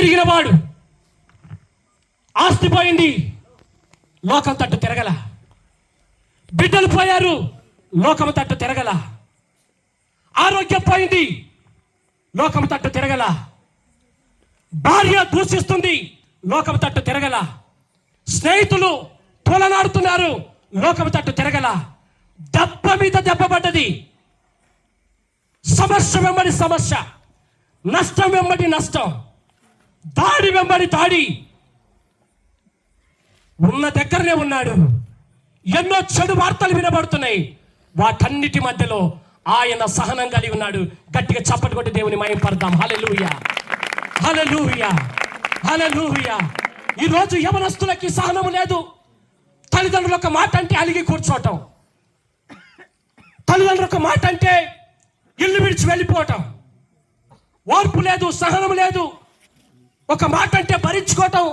తిరిగిన వాడు. ఆస్తి పోయింది. లోకం తట్టు తిరగల. బిడ్డలు పోయారు. లోకం తట్టు తిరగల. ఆరోగ్యం పోయింది. లోకం తట్టు తిరగల. భార్య దూషిస్తుంది. లోకం తట్టు తిరగల. స్నేహితులు తోలనాడుతున్నారు. లోకం తట్టు తిరగల. దెబ్బ మీద దెబ్బ పడ్డది. సమస్య వెంబడి సమస్య. నష్టం వెంబడి నష్టం. దాడి వెంబడి దాడి. ఉన్న దగ్గరనే ఉన్నాడు. ఎన్నో చెడు వార్తలు వినబడుతున్నాయి. వాటన్నిటి మధ్యలో ఆయన సహనం కలిగి ఉన్నాడు. గట్టిగా చప్పటి కొట్టి దేవుని మయం పడదాం. హలలుయా హలలుయా హలెలూయా ఈరోజు యవనస్తులకి సహనం లేదు. తల్లిదండ్రుల ఒక మాట అంటే అలిగి కూర్చోవటం. తల్లిదండ్రుల ఒక మాట అంటే ఇల్లు విడిచి వెళ్ళిపోవటం. ఓర్పు లేదు సహనం లేదు. ఒక మాట అంటే భరించుకోవటం